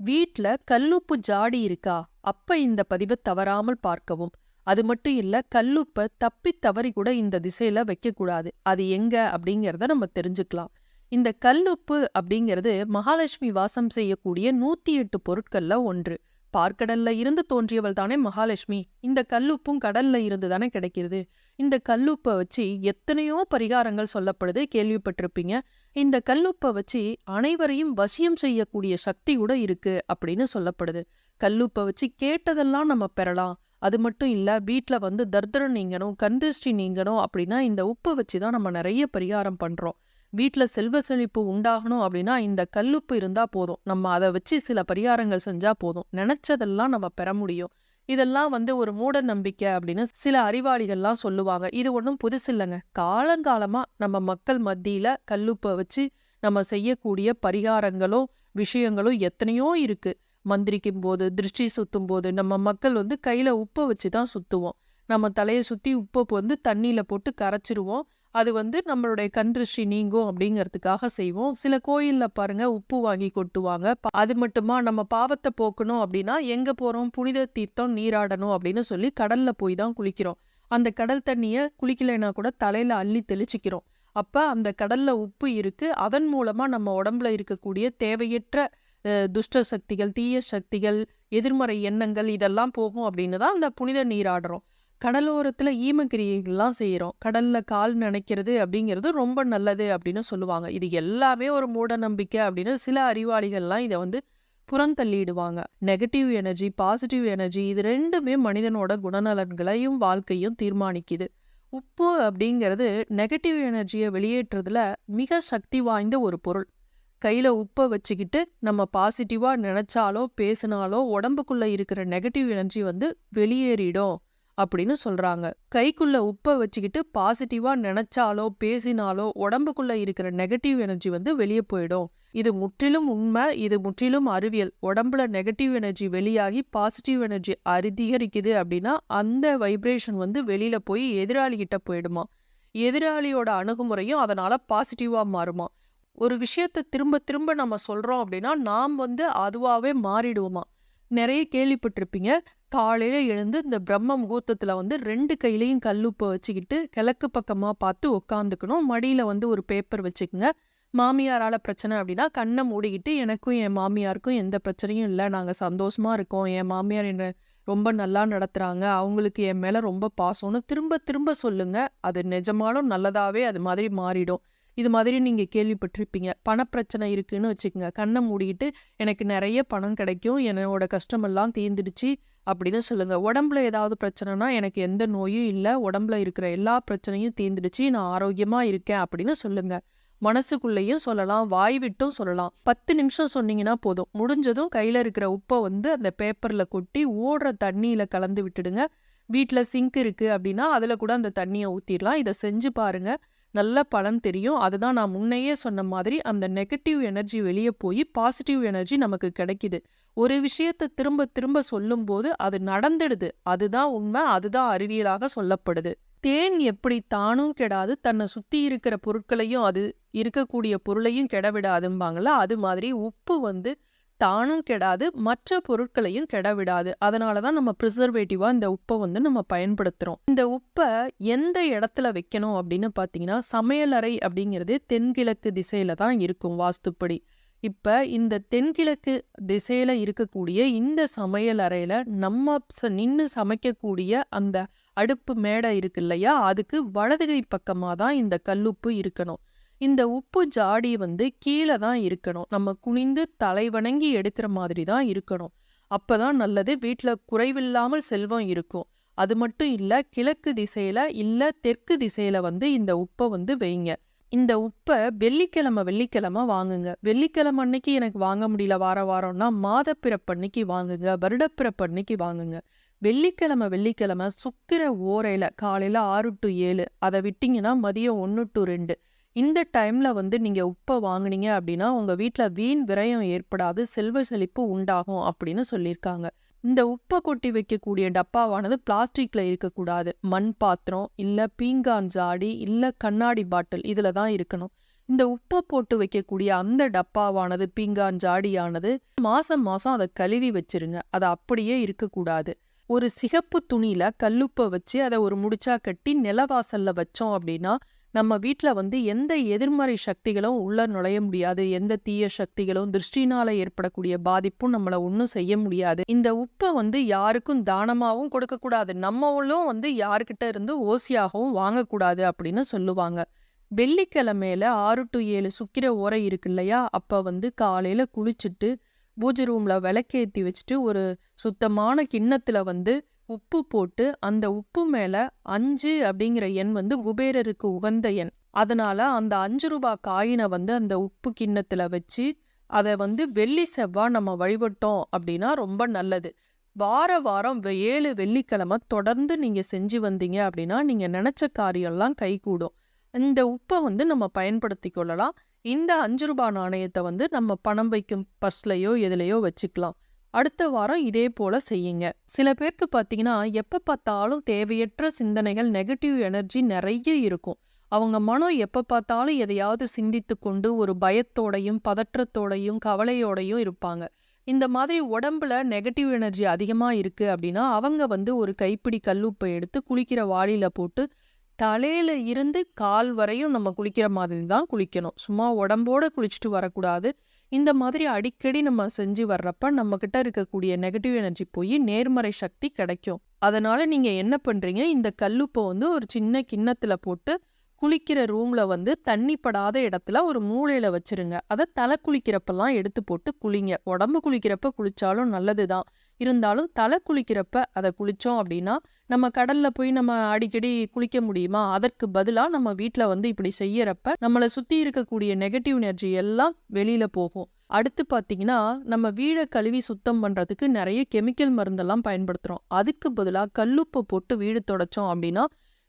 வீட்ல கல்லுப்பு ஜாடி இருக்கா? அப்ப இந்த பதிவை தவறாமல் பார்க்கவும். அது மட்டும் இல்ல கல்லுப்ப தப்பி தவறி கூட இந்த திசையில வைக்கக்கூடாது அது எங்க அப்படிங்கிறத நம்ம தெரிஞ்சுக்கலாம். இந்த கல்லுப்பு அப்படிங்கிறது மகாலட்சுமி வாசம் செய்யக்கூடிய நூத்தி எட்டு பொருட்கள்ல ஒன்று. பார்க்கடல்ல இருந்து தோன்றியவள் தானே மகாலட்சுமி. இந்த கல்லுப்பும் கடல்ல இருந்து தானே கிடைக்கிறது. இந்த கல்லுப்பை வச்சு எத்தனையோ பரிகாரங்கள் சொல்லப்படுது கேள்விப்பட்டிருப்பீங்க. இந்த கல்லுப்பை வச்சு அனைவரையும் வசியம் செய்யக்கூடிய சக்தி கூட இருக்கு அப்படின்னு சொல்லப்படுது. கல்லுப்பை வச்சு கேட்டதெல்லாம் நம்ம பெறலாம். அது மட்டும் இல்ல வீட்ல வந்து தர்தரம் நீங்கணும் கந்திருஷ்டி நீங்கணும் அப்படின்னா இந்த உப்பை வச்சு தான் நம்ம நிறைய பரிகாரம் பண்றோம். வீட்டில் செல்வ செழிப்பு உண்டாகணும் அப்படின்னா இந்த கல்லுப்பு இருந்தா போதும். நம்ம அதை வச்சு சில பரிகாரங்கள் செஞ்சா போதும். நினைச்சதெல்லாம் நம்ம பெற முடியும். இதெல்லாம் வந்து ஒரு மூட நம்பிக்கை அப்படின்னு சில அறிவாளிகள்லாம் சொல்லுவாங்க. இது ஒன்றும் புதுசு இல்லைங்க. காலங்காலமா நம்ம மக்கள் மத்தியில கல்லுப்பை வச்சு நம்ம செய்யக்கூடிய பரிகாரங்களும் விஷயங்களும் எத்தனையோ இருக்கு. மந்திரிக்கும் போது திருஷ்டி சுத்தும் போது நம்ம மக்கள் வந்து கையில உப்பை வச்சு தான் சுத்துவோம். நம்ம தலையை சுத்தி உப்பை வந்து தண்ணியில போட்டு கரைச்சிருவோம். அது வந்து நம்மளுடைய கண் திருஷ்டி நீங்கும் அப்படிங்கிறதுக்காக செய்வோம். சில கோயிலில் பாருங்கள் உப்பு வாங்கி கொட்டுவாங்க. அது மட்டுமா நம்ம பாவத்தை போக்கணும் அப்படின்னா எங்கே போகிறோம் புனித தீர்த்தம் நீராடணும் அப்படின்னு சொல்லி கடலில் போய் தான் குளிக்கிறோம். அந்த கடல் தண்ணியை குளிக்கலைன்னா கூட தலையில் அள்ளி தெளிச்சிக்கிறோம். அப்போ அந்த கடலில் உப்பு இருக்குது அதன் மூலமாக நம்ம உடம்புல இருக்கக்கூடிய தேவையற்ற துஷ்ட சக்திகள் தீய சக்திகள் எதிர்மறை எண்ணங்கள் இதெல்லாம் போகும் அப்படின்னு தான் அந்த புனித நீராடுறோம் கடலோரத்துல ஈமகிரியெல்லாம் செய்கிறோம் கடல்ல கால் நனைக்கிறது அப்படிங்கிறது ரொம்ப நல்லது அப்படின்னு சொல்லுவாங்க. இது எல்லாமே ஒரு மூட நம்பிக்கை அப்படின்னு சில அறிவாளிகள்லாம் இதை வந்து புறந்தள்ளிடுவாங்க. நெகட்டிவ் எனர்ஜி பாசிட்டிவ் எனர்ஜி இது ரெண்டுமே மனிதனோட குணநலன்களையும் வாழ்க்கையும் தீர்மானிக்குது. உப்பு அப்படிங்கிறது நெகட்டிவ் எனர்ஜியை வெளியேற்றுறதுல மிக சக்தி வாய்ந்த ஒரு பொருள். கையில உப்பை வச்சுக்கிட்டு நம்ம பாசிட்டிவா நினச்சாலோ பேசினாலோ உடம்புக்குள்ள இருக்கிற நெகட்டிவ் எனர்ஜி வந்து வெளியேறிடும். அப்படின்னு சொல்றாங்க. கைக்குள்ள உப்பை வச்சுக்கிட்டு பாசிட்டிவா நினைச்சாலோ பேசினாலோ உடம்புக்குள்ள இருக்கிற நெகட்டிவ் எனர்ஜி வந்து வெளியே போயிடும். இது முற்றிலும் உண்மை இது முற்றிலும் அறிவியல். உடம்புல நெகட்டிவ் எனர்ஜி வெளியாகி பாசிட்டிவ் எனர்ஜி அதிகரிக்குது அப்படின்னா அந்த வைப்ரேஷன் வந்து வெளியில போய் எதிராளிகிட்ட போயிடுமா? எதிராளியோட அணுகுமுறையும் அதனால பாசிட்டிவா மாறுமா? ஒரு விஷயத்தை திரும்ப திரும்ப நம்ம சொல்றோம் அப்படின்னா நாம் வந்து அதுவாவே மாறிடுவோமா? நிறைய கேள்விப்பட்டிருப்பீங்க. காலையில எழுந்து இந்த பிரம்ம முகூர்த்தத்துல வந்து ரெண்டு கையிலையும் கல்லுப்பை வச்சுக்கிட்டு கிழக்கு பக்கமா பார்த்து உட்காந்துக்கணும் மடியில வந்து ஒரு பேப்பர் வச்சுக்கோங்க. மாமியாரால பிரச்சனை அப்படின்னா கண்ணை மூடிக்கிட்டு எனக்கும் என் மாமியாருக்கும் எந்த பிரச்சனையும் இல்லை. நாங்க சந்தோஷமா இருக்கோம். என் மாமியார் என்ன ரொம்ப நல்லா நடத்துறாங்க. அவங்களுக்கு என் மேல ரொம்ப பாசம்னு திரும்ப திரும்ப சொல்லுங்க. அது நிஜமாலும் நல்லதாவே அது மாதிரி மாறிடும். இது மாதிரி நீங்கள் கேள்விப்பட்டிருப்பீங்க. பணப்பிரச்சனை இருக்குன்னு வச்சுக்கோங்க. கண்ணை மூடிக்கிட்டு எனக்கு நிறைய பணம் கிடைக்கும். என்னோட கஷ்டமெல்லாம் தீர்ந்துடுச்சு அப்படின்னு சொல்லுங்கள் உடம்புல ஏதாவது பிரச்சனைனா எனக்கு எந்த நோயும் இல்லை. உடம்புல இருக்கிற எல்லா பிரச்சனையும் தீர்ந்துடுச்சு. நான் ஆரோக்கியமாக இருக்கேன் அப்படின்னு சொல்லுங்கள் மனசுக்குள்ளேயும் சொல்லலாம். வாய் விட்டும் சொல்லலாம். பத்து நிமிஷம் சொன்னீங்கன்னா போதும். முடிஞ்சதும் கையில் இருக்கிற உப்பை வந்து அந்த பேப்பரில் கொட்டி ஓடுற தண்ணியில் கலந்து விட்டுடுங்க. வீட்டில் சிங்க் இருக்குது அப்படின்னா அதில் கூட அந்த தண்ணியை ஊற்றிடலாம் இதை செஞ்சு பாருங்கள் நல்ல பலன் தெரியும். அதுதான் நான் முன்னையே சொன்ன மாதிரி அந்த நெகட்டிவ் எனர்ஜி வெளியே போய் பாசிட்டிவ் எனர்ஜி நமக்கு கிடைக்குது. ஒரு விஷயத்தை திரும்ப திரும்ப சொல்லும்போது அது நடந்துடுது. அதுதான் உண்மை அதுதான் அறிவியலாக சொல்லப்படுது. தேன் எப்படி தானும் கெடாது தன்னை சுத்தி இருக்கிற பொருட்களையும் அது இருக்கக்கூடிய பொருளையும் கெடவிடாதும்பாங்களா அது மாதிரி உப்பு வந்து தானும் கெடாது மற்ற பொருட்களையும் கெட விடாது அதனால தான் நம்ம ப்ரிசர்வேட்டிவாக இந்த உப்பை வந்து நம்ம பயன்படுத்துறோம். இந்த உப்பை எந்த இடத்துல வைக்கணும் அப்படின்னு பார்த்தீங்கன்னா சமையலறை அப்படிங்கிறது தென்கிழக்கு திசையில தான் இருக்கும் வாஸ்துப்படி. இப்ப இந்த தென்கிழக்கு திசையில இருக்கக்கூடிய இந்த சமையல் அறையில் நம்ம நின்று நின்னு சமைக்கக்கூடிய அந்த அடுப்பு மேடை இருக்கு இல்லையா அதுக்கு வலதுகை பக்கமா தான் இந்த கல்லுப்பு இருக்கணும். இந்த உப்பு ஜாடி வந்து கீழே தான் இருக்கணும். நம்ம குனிந்து தலை வணங்கி எடுக்கிற மாதிரி தான் இருக்கணும். அப்போ தான் நல்லது. வீட்டில் குறைவில்லாமல் செல்வம் இருக்கும். அது மட்டும் இல்லை கிழக்கு திசையில் இல்லை தெற்கு திசையில் வந்து இந்த உப்பை வந்து வைங்க. இந்த உப்பை வெள்ளிக்கிழமை வெள்ளிக்கிழமை வாங்குங்க. வெள்ளிக்கிழமை அன்னைக்கு எனக்கு வாங்க முடியல. வார வாரம்னா மாதப்பிறப்பு அன்னைக்கு வாங்குங்க. வருடப்பிறப்பு அன்னைக்கு வாங்குங்க. வெள்ளிக்கிழமை வெள்ளிக்கிழமை சுக்கிர ஓரையில் காலையில் ஆறு டு ஏழு அதை விட்டிங்கன்னா மதியம் ஒன்று டு ரெண்டு. இந்த டைம்ல வந்து நீங்க உப்பை வாங்குனீங்க அப்படின்னா உங்க வீட்ல வீண் விரயம் ஏற்படாது செல்வ செழிப்பு உண்டாகும் அப்படின்னு சொல்லியிருக்காங்க. இந்த உப்பை கொட்டி வைக்கக்கூடிய டப்பாவானது பிளாஸ்டிக்ல இருக்கக்கூடாது. மண் பாத்திரம் இல்ல பீங்கான் ஜாடி இல்ல கண்ணாடி பாட்டில் இதுல தான் இருக்கணும். இந்த உப்பை போட்டு வைக்கக்கூடிய அந்த டப்பாவானது பீங்கான் ஜாடியானது மாசம் மாசம் அதை கழுவி வச்சிருங்க. அது அப்படியே இருக்கக்கூடாது. ஒரு சிகப்பு துணியில் கல்லுப்பை வச்சு அதை ஒரு முடிச்சா கட்டி நிலவாசல்ல வச்சோம் அப்படின்னா நம்ம வீட்ல வந்து எந்த எதிர்மறை சக்திகளும் உள்ள நுழைய முடியாது. எந்த தீய சக்திகளும் திருஷ்டினால ஏற்படக்கூடிய பாதிப்பும் நம்மள ஒன்றும் செய்ய முடியாது. இந்த உப்பை வந்து யாருக்கும் தானமாகவும் கொடுக்கக்கூடாது நம்மளும் வந்து யாருக்கிட்ட இருந்து ஓசியாகவும் வாங்கக்கூடாது அப்படின்னு சொல்லுவாங்க. வெள்ளிக்கிழமையில ஆறு டு ஏழு சுக்கிர ஓரை இருக்கு இல்லையா? அப்ப வந்து காலையில குளிச்சுட்டு பூஜை ரூம்ல விளக்கேத்தி வச்சுட்டு ஒரு சுத்தமான கிண்ணத்துல வந்து உப்பு போட்டு அந்த உப்பு மேல அஞ்சு அப்படிங்கிற எண் வந்து குபேரருக்கு உகந்த எண். அதனால அந்த அஞ்சு ரூபாய் காயினை வந்து அந்த உப்பு கிண்ணத்துல வச்சு அதை வந்து வெள்ளி செவ்வாய் நம்ம வழிபட்டோம் அப்படின்னா ரொம்ப நல்லது. வார வாரம் வெ- ஏழு வெள்ளிக்கிழமை தொடர்ந்து நீங்க செஞ்சு வந்தீங்க அப்படின்னா நீங்க நினச்ச காரியம்லாம் கைகூடும். இந்த உப்பை வந்து நம்ம பயன்படுத்தி கொள்ளலாம். இந்த அஞ்சு ரூபாய் நாணயத்தை வந்து நம்ம பணம் வைக்கும் பர்ஸ்லையோ எதுலையோ வச்சுக்கலாம். அடுத்த வாரம் இதே போல செய்யுங்க. சில பேருக்கு பார்த்தீங்கன்னா எப்ப பார்த்தாலும் தேவையற்ற சிந்தனைகள் நெகட்டிவ் எனர்ஜி நிறைய இருக்கும். அவங்க மனம் எப்ப பார்த்தாலும் எதையாவது சிந்தித்து கொண்டு ஒரு பயத்தோடையும் பதற்றத்தோடையும் கவலையோடையும் இருப்பாங்க. இந்த மாதிரி உடம்புல நெகட்டிவ் எனர்ஜி அதிகமா இருக்கு அப்படின்னா அவங்க வந்து ஒரு கைப்பிடி கல்லுப்பை எடுத்து குளிக்கிற வாளியில் போட்டு தலையில இருந்து கால் வரையும் நம்ம குளிக்கிற மாதிரி தான் குளிக்கணும். சும்மா உடம்போட குளிச்சுட்டு வரக்கூடாது. இந்த மாதிரி அடிக்கடி நம்ம செஞ்சு வர்றப்ப நம்மக்கிட்ட இருக்கக்கூடிய நெகட்டிவ் எனர்ஜி போய் நேர்மறை சக்தி கிடைக்கும். அதனால நீங்க என்ன பண்றீங்க? இந்த கல்லுப்பை வந்து ஒரு சின்ன கிண்ணத்துல போட்டு குளிக்கிற ரூம்ல வந்து தண்ணி படாத இடத்துல ஒரு மூலையில வச்சிருங்க. அதை தலை குளிக்கிறப்பெல்லாம் எடுத்து போட்டு குளிங்க. உடம்பு குளிக்கிறப்ப குளித்தாலும் நல்லது தான் இருந்தாலும் தலை குளிக்கிறப்ப அதை குளித்தோம் அப்படின்னா நம்ம கடல்ல போய் நம்ம அடிக்கடி குளிக்க முடியுமா? அதற்கு பதிலாக நம்ம வீட்டில் வந்து இப்படி செய்யறப்ப நம்மளை சுற்றி இருக்கக்கூடிய நெகட்டிவ் எனர்ஜி எல்லாம் வெளியில போகும். அடுத்து பார்த்தீங்கன்னா நம்ம வீடை கழுவி சுத்தம் பண்றதுக்கு நிறைய கெமிக்கல் மருந்தெல்லாம் பயன்படுத்துகிறோம் அதுக்கு பதிலா கல்லுப்பை போட்டு வீடு தொடச்சோம் அப்படின்னா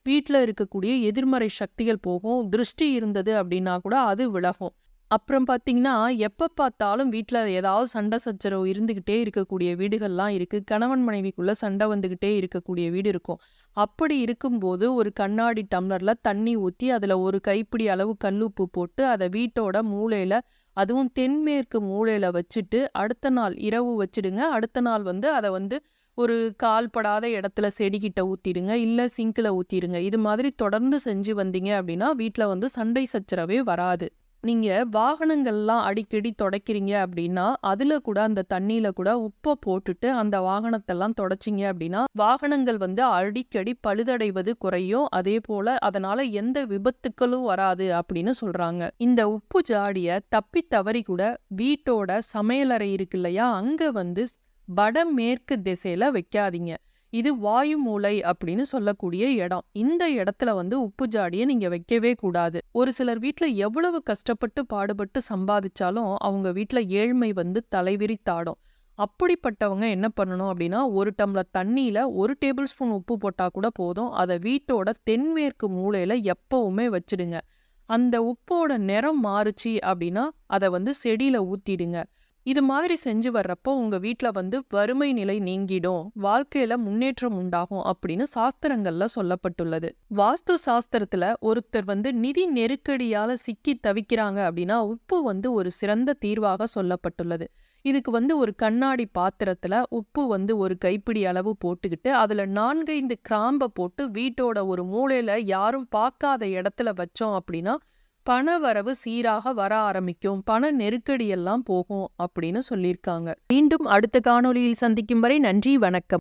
வீட்ல இருக்கக்கூடிய எதிர்மறை சக்திகள் போகும். திருஷ்டி இருந்தது அப்படின்னா கூட அது விலகும். அப்புறம் பாத்தீங்கன்னா எப்ப பார்த்தாலும் வீட்ல ஏதாவது சண்டை சச்சரவு இருந்துகிட்டே இருக்கக்கூடிய வீடுகள்லாம் இருக்கு. கணவன் மனைவிக்குள்ள சண்டை வந்துகிட்டே இருக்கக்கூடிய வீடு இருக்கும். அப்படி இருக்கும்போது ஒரு கண்ணாடி டம்ளர்ல தண்ணி ஊத்தி அதுல ஒரு கைப்பிடி அளவு கல்லுப்பு போட்டு அதை வீட்டோட மூளையில் அதுவும் தென்மேற்கு மூளையில் வச்சுட்டு அடுத்த நாள் இரவு வச்சிடுங்க. அடுத்த நாள் வந்து அதை வந்து ஒரு கால்படாத இடத்துல செடிகிட்ட ஊத்திடுங்க. இல்ல சிங்க்ல ஊத்திடுங்க. இது மாதிரி தொடர்ந்து செஞ்சு வந்தீங்க அப்படின்னா வீட்ல வந்து சண்டை சச்சரவே வராது. நீங்கள் வாகனங்கள்லாம் அடிக்கடி துடைக்கிறீங்க அப்படின்னா அதில் கூட அந்த தண்ணியில் கூட உப்பை போட்டுட்டு அந்த வாகனத்தெல்லாம் தொடச்சிங்க அப்படின்னா வாகனங்கள் வந்து அடிக்கடி பழுதடைவது குறையும். அதே போல் அதனால் எந்த விபத்துக்களும் வராது அப்படின்னு சொல்கிறாங்க இந்த உப்பு ஜாடியை தப்பி தவறி கூட வீட்டோட சமையலறை இருக்கு இல்லையா? அங்கே வந்து வடமேற்கு திசையில் வைக்காதீங்க. இது வாயு மூலை அப்படின்னு சொல்லக்கூடிய இடம். இந்த இடத்துல வந்து உப்பு ஜாடியை நீங்க வைக்கவே கூடாது. ஒரு சிலர் வீட்ல எவ்வளவு கஷ்டப்பட்டு பாடுபட்டு சம்பாதிச்சாலும் அவங்க வீட்ல ஏழ்மை வந்து தலைவிரித்தாடும் அப்படிப்பட்டவங்க என்ன பண்ணணும் அப்படின்னா ஒரு டம்ளர் தண்ணியில ஒரு டேபிள் ஸ்பூன் உப்பு போட்டா கூட போதும். அதை வீட்டோட தென்மேற்கு மூலையில எப்பவுமே வச்சிடுங்க. அந்த உப்போட நிறம் மாறுச்சு அப்படின்னா அதை வந்து செடியில் ஊத்திடுங்க. இது மாதிரி செஞ்சு வர்றப்போ உங்க வீட்டில் வந்து வறுமை நிலை நீங்கிடும் வாழ்க்கையில முன்னேற்றம் உண்டாகும் அப்படின்னு சாஸ்திரங்கள்ல சொல்லப்பட்டுள்ளது. வாஸ்து சாஸ்திரத்துல ஒருத்தர் வந்து நிதி நெருக்கடியால சிக்கி தவிக்கிறாங்க அப்படின்னா உப்பு வந்து ஒரு சிறந்த தீர்வாக சொல்லப்பட்டுள்ளது. இதுக்கு வந்து ஒரு கண்ணாடி பாத்திரத்துல உப்பு வந்து ஒரு கைப்பிடி அளவு போட்டுக்கிட்டு அதுல நான்கைந்து கிராம்பை போட்டு வீட்டோட ஒரு மூலையில யாரும் பார்க்காத இடத்துல வச்சோம் அப்படின்னா பண வரவு சீராக வர ஆரம்பிக்கும். பண நெருக்கடியெல்லாம் போகும் அப்படின்னு சொல்லியிருக்காங்க. மீண்டும் அடுத்த காணொளியில் சந்திக்கும் வரை நன்றி வணக்கம்.